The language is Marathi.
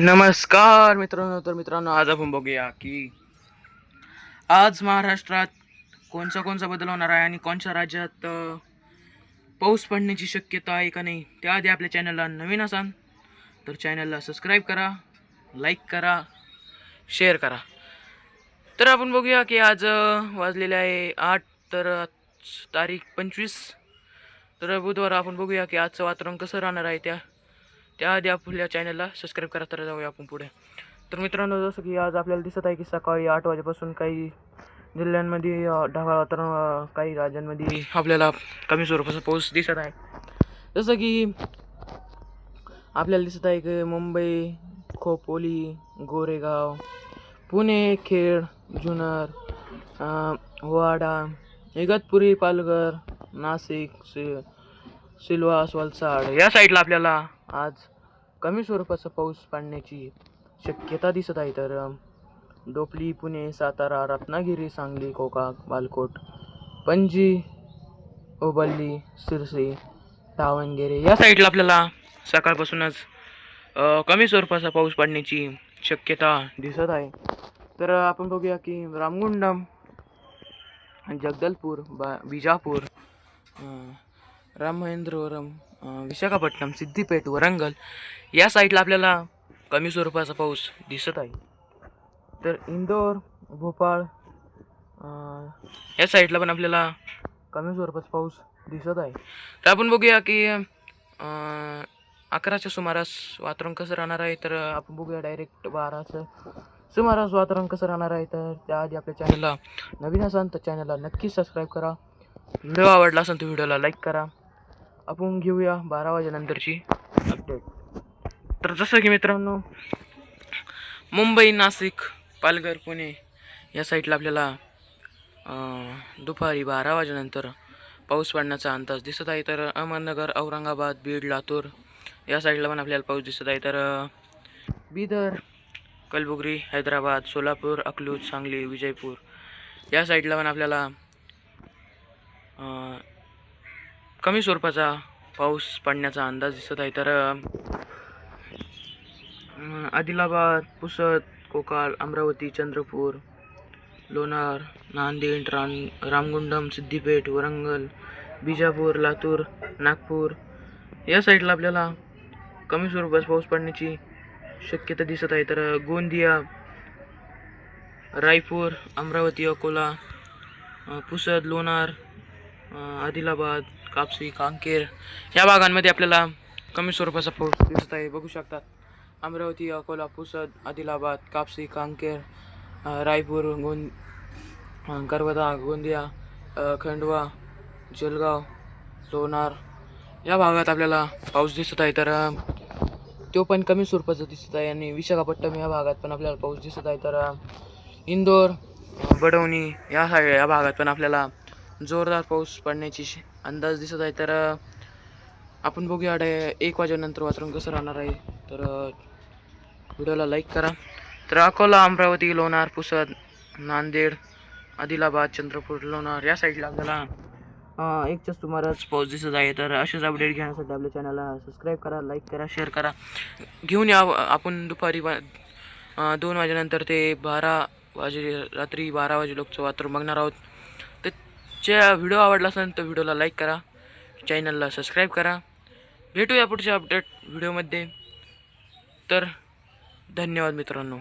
नमस्कार मित्रांनो तर मित्रांनो आज आपण बघूया की आज महाराष्ट्रात कोणचा कोणचा बदल होणार आहे आणि कोणत्या राज्यात पाऊस पडण्याची शक्यता आहे का नाही त्याआधी आपल्या चॅनलला नवीन असाल तर चॅनलला सबस्क्राईब करा लाईक करा शेअर करा. तर आपण बघूया की आज अ, वाजलेले आहे आठ तर तारीख पंचवीस तर बुधवार आपण बघूया की आजचं वातावरण कसं राहणार आहे त्या त्याआधी आपल्या चॅनलला सबस्क्राईब करा तर जाऊया आपण पुढे. तर मित्रांनो जसं की आज आपल्याला दिसत आहे की सकाळी आठ वाजेपासून काही जिल्ह्यांमध्ये ढगाळ वातावरण काही राज्यांमध्ये आपल्याला कमी स्वरूपाचा पाऊस दिसत आहे. जसं की आपल्याला दिसत आहे की मुंबई खोपोली गोरेगाव पुणे खेड जुन्नर अ, वाडा इगतपुरी पालघर नाशिक सि सिल्वास वलसाड या साईडला आपल्याला आज कमी स्वरूपाचा पाऊस पडण्याची शक्यता दिसत आहे तर डोपली पुणे सातारा रत्नागिरी सांगली कोकाक बालकोट पणजी ओबल्ली सिरसी दावणगेरे या साईडला आपल्याला सकाळपासूनच कमी स्वरूपाचा पाऊस पडण्याची शक्यता दिसत आहे. तर आपण बघूया की रामगुंडम जगदलपूर बा बिजापूर राम महेंद्रवरम विशाखापट्टणम सिद्धिपेठ वरंगल या साईडला आपल्याला कमी स्वरूपाचा पाऊस दिसत आहे. तर इंदोर भोपाळ या साईडला पण आपल्याला कमी स्वरूपाचा पाऊस दिसत आहे. तर आपण बघूया की अकराच्या सुमारास वातावरण कसं राहणार आहे तर आपण बघूया डायरेक्ट बाराचं सुमारास वातावरण कसं राहणार आहे. तर त्याआधी आपल्या चॅनलला नवीन असाल तर चॅनलला नक्की सबस्क्राईब करा. व्हिडिओ आवडला असेल तर व्हिडिओला लाईक करा. आपण घेऊया बारा वाजेनंतरची अपडेट तर जसं की मित्रांनो मुंबई नाशिक पालघर पुणे या साईडला आपल्याला दुपारी बारा वाजेनंतर पाऊस पडण्याचा अंदाज दिसत आहे. तर अहमदनगर औरंगाबाद बीड लातूर या साईडला पण आपल्याला पाऊस दिसत आहे. तर बीदर बिदर हैदराबाद सोलापूर अकलूज सांगली विजयपूर या साईडला पण आपल्याला कमी स्वरूपाचा पाऊस पडण्याचा अंदाज दिसत आहे. तर आदिलाबाद पुसद कोकाळ अमरावती चंद्रपूर लोणार नांदेड रान रामगुंडम सिद्धिपेठ वरंगल बिजापूर लातूर नागपूर या साईडला आपल्याला कमी स्वरूपात पाऊस पडण्याची शक्यता दिसत आहे. तर गोंदिया रायपूर अमरावती अकोला पुसद लोणार आदिलाबाद कापसी कांकेर या भागांमध्ये आपल्याला कमी स्वरूपाचा पाऊस दिसत आहे. बघू शकतात. अमरावती अकोला पुसद आदिलाबाद कापसी कांकेर रायपूर गोंद गर्वदा गोंदिया खंडवा जलगाव लोणार या भागात आपल्याला पाऊस दिसत आहे. तर तो पण कमी स्वरूपाचा दिसत आहे. आणि विशाखापट्टणम या भागात पण आपल्याला पाऊस दिसत आहे. तर इंदोर बडवणी या या भागात पण आपल्याला जोरदार पाऊस पडण्याची अंदाज दिसत आहे. तर आपण बघूया डे एक वाजेनंतर वातावरण कसं राहणार आहे. तर व्हिडिओला लाईक करा. तर अकोला अमरावती लोणार पुसद नांदेड आदिलाबाद चंद्रपूर लोणार या साईडला आपल्याला अ, एकच्या सुमारास पाऊस दिसत आहे. तर असेच अपडेट घेण्यासाठी आपल्या चॅनलला सबस्क्राईब करा लाईक करा शेअर करा. घेऊन या आपण दुपारी दोन वाजेनंतर ते बारा वाजे रात्री बारा वाजे लोकचं वातावरण बघणार आहोत. ज्या व्हिडिओ आवडला असेल तर व्हिडिओला लाईक करा. चॅनलला सबस्क्राईब करा. भेटूया पुढच्या अपडेट व्हिडिओमध्ये. तर धन्यवाद मित्रांनो.